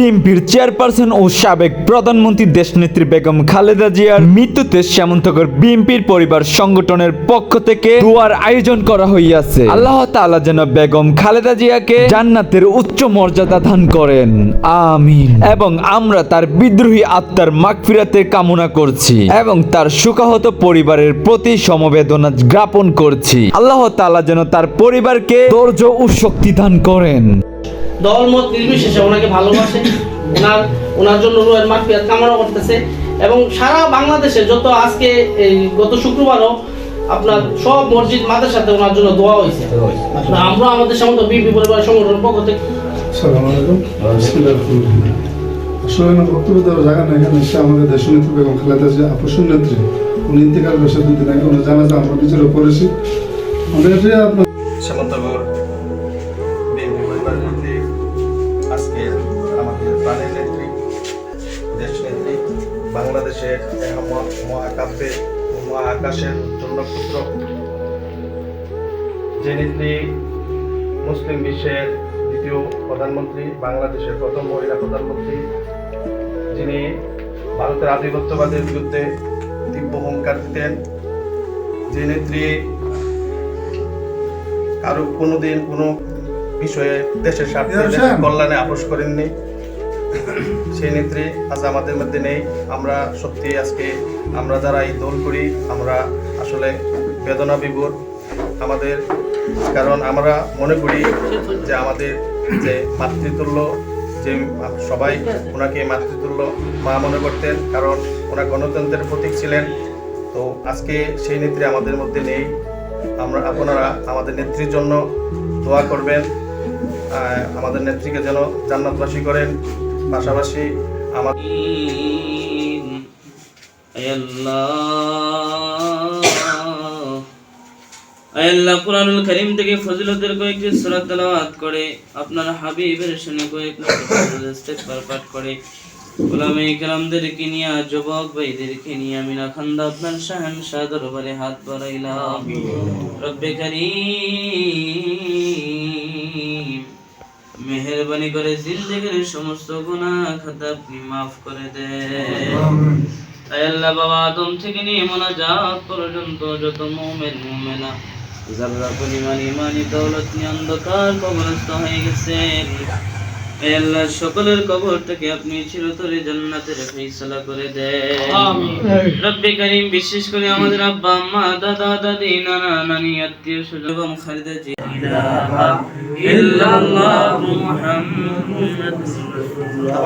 বিএনপির চেয়ারপারসন ও সাবেক প্রধানমন্ত্রী দেশনেত্রী বেগম খালেদা জিয়ার মৃত্যুতে শ্যামন্তকর বিএনপির পরিবার সংগঠনের পক্ষ থেকে দোয়ার আয়োজন করা হইয়াছে। আল্লাহ তাআলা যেন বেগম খালেদা জিয়াকে জান্নাতের উচ্চ মর্যাদা দান করেন। আমিন। এবং আমরা তার বিদ্রোহী আত্মার মাগফিরাতের কামনা করছি এবং তার সুখাহত পরিবারের প্রতি সমবেদনা জ্ঞাপন করছি। আল্লাহ তাআলা যেন তার পরিবারকে ধৈর্য ও শক্তি দান করেন। দলমত নির্বিশেষে ওনাকে ভালোবাসে ওনার ওনার জন্য রুয়ের মাফিয়াত কামনা করতেছে। এবং সারা বাংলাদেশে যত আজকে এই গত শুক্রবারও আপনার সব মসজিদ মাদের সাথে ওনার জন্য দোয়া হয়েছে। আমরা আমাদের সমস্ত বিপি পরিবার সংগঠনের পক্ষ থেকে। আসলে আমার বক্তব্য দেওয়ার জায়গা না এখানে এসে আমাদের দেশনেত্রী বেগম খালেদা জিয়া আপসুর নেত্রী। উনি ইন্তেকাল করেছে দুদিন আগে ওনার জানাজা আমরা করেছি। এটা আপনার বিএনপি বাংলাদেশের এক মহা- মহাকাব্যের ও মহাকাশের নক্ষত্র যে নেত্রী মুসলিম বিশ্বের দ্বিতীয় প্রধানমন্ত্রী বাংলাদেশের প্রথম মহিলা প্রধানমন্ত্রী। যিনি ভারতের আধিপত্যবাদের বিরুদ্ধে তীব্র হুঙ্কার দিতেন। যে নেত্রী কারও কোনোদিন কোনো বিষয়ে দেশের স্বার্থে। কল্যাণে আপোষ করেননি। সেই নেত্রী আজ আমাদের মধ্যে নেই। আমরা সত্যি আজকে আমরা যারা এই দল করি, আমরা আসলে বেদনা বিভোর আমাদের। কারণ আমরা মনে করি যে আমাদের যে মাতৃতুল্য, যে সবাই ওনাকে মাতৃতুল্য মা মনে করতেন, কারণ ওনা গণতন্ত্রের প্রতীক ছিলেন। তো আজকে সেই নেত্রী আমাদের মধ্যে নেই। আমরা আপনারা আমাদের নেত্রীর জন্য দোয়া করবেন। আমাদের নেত্রীকে যেন জান্নাতবাসী করেন। পাশাপাশি আমাদের আল্লাহ। কোরআনুল করিম থেকে ফজিলতের কয়েকটি সূরা তেলাওয়াত করে আপনার হাবিবের শুনে কয়েক ইস্তেগফার পাঠ করে। গোলামে কেরামদেরকে নিয়ে যুবক ভাইদেরকে নিয়ে আমিনা খান্দা আপনার শাহান শাহ দরবারে হাত বাড়াইলাম। রব্বে করিম। মেহরবানি করে জিন্দেগির সমস্ত গুনাহ খাতা আপনি মাফ করে দেন তাই আল্লাহ বাবা আদম থেকে নিয়ে মোনাজাত পর্যন্ত যত মুমিন মুমিনা যারা পরিমাণ ইমানি দৌলত নিয়ে অন্ধকার কবরস্থ হয়ে গেছেন এ আল্লাহ সকলের কবরটাকে আপনি চিরতরে জান্নাতের ফয়সালা করে দেন। রব্বে করিম বিশেষ করে আমাদের আব্বা আম্মা দাদা দাদি নানা নানি আত্মীয় স্বজন এবং খালিদা জি ইল্লাল্লাহু মুহাম্মাদুর রাসূলুল্লাহ।